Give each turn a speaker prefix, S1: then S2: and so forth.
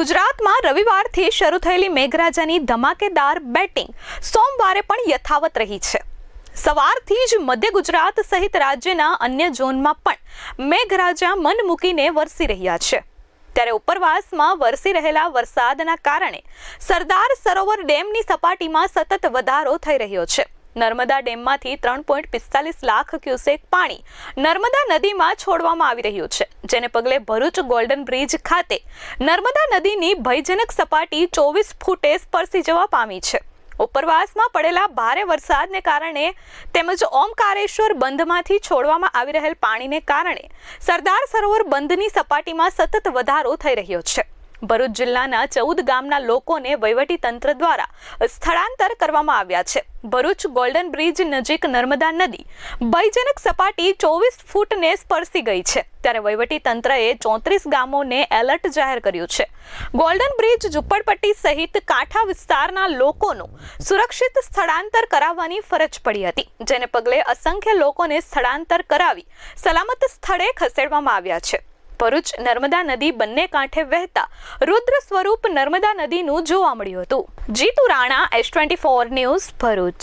S1: ગુજરાતમાં રવિવારથી શરૂ થયેલી મેઘરાજાની ધમાકેદાર બેટિંગ સોમવારે પણ યથાવત રહી છે. સવારથી જ મધ્ય ગુજરાત સહિત રાજ્યના અન્ય ઝોનમાં પણ મેઘરાજા મન મૂકીને વરસી રહ્યા છે. ત્યારે ઉપરવાસમાં વરસી રહેલા વરસાદના કારણે સરદાર સરોવર ડેમની સપાટીમાં સતત વધારો થઈ રહ્યો છે. નર્મદા ડેમમાંથી ત્રણ પોઈન્ટ પિસ્તાલીસ લાખ ક્યુસેક પાણી નર્મદા નદીમાં છોડવામાં આવી રહ્યું છે, જેને પગલે ભરૂચ ગોલ્ડન બ્રિજ ખાતે નર્મદા નદીની ભયજનક સપાટી ચોવીસ ફૂટે સ્પર્શી જવા પામી છે. ઉપરવાસમાં પડેલા ભારે વરસાદને કારણે તેમજ ઓમકારેશ્વર બંધમાંથી છોડવામાં આવી રહેલ પાણીને કારણે સરદાર સરોવર બંધની સપાટીમાં સતત વધારો થઈ રહ્યો છે. ભરૂચ જિલ્લાના ચૌદ ગામના લોકોને વહીવટી તંત્ર દ્વારા સ્થળાંતર કરવામાં આવ્યા છે. ભરૂચ ગોલ્ડન બ્રિજ નજીક નર્મદા નદી ભયજનક સપાટી ચોવીસ ફૂટને સ્પર્શી ગઈ છે. ત્યારે વહીવટી તંત્રએ ચોત્રીસ ગામોને એલર્ટ જાહેર કર્યું છે. ગોલ્ડન બ્રિજ ઝુંપડપટ્ટી સહિત કાંઠા વિસ્તારના લોકોનું સુરક્ષિત સ્થળાંતર કરાવવાની ફરજ પડી હતી, જેને પગલે અસંખ્ય લોકોને સ્થળાંતર કરાવી સલામત સ્થળે ખસેડવામાં આવ્યા છે. ભરૂચ નર્મદા નદી બંને કાંઠે વહેતા રુદ્ર સ્વરૂપ નર્મદા નદીનું જોવા મળ્યું હતું. Jitu Rana S twenty four news Bharuch.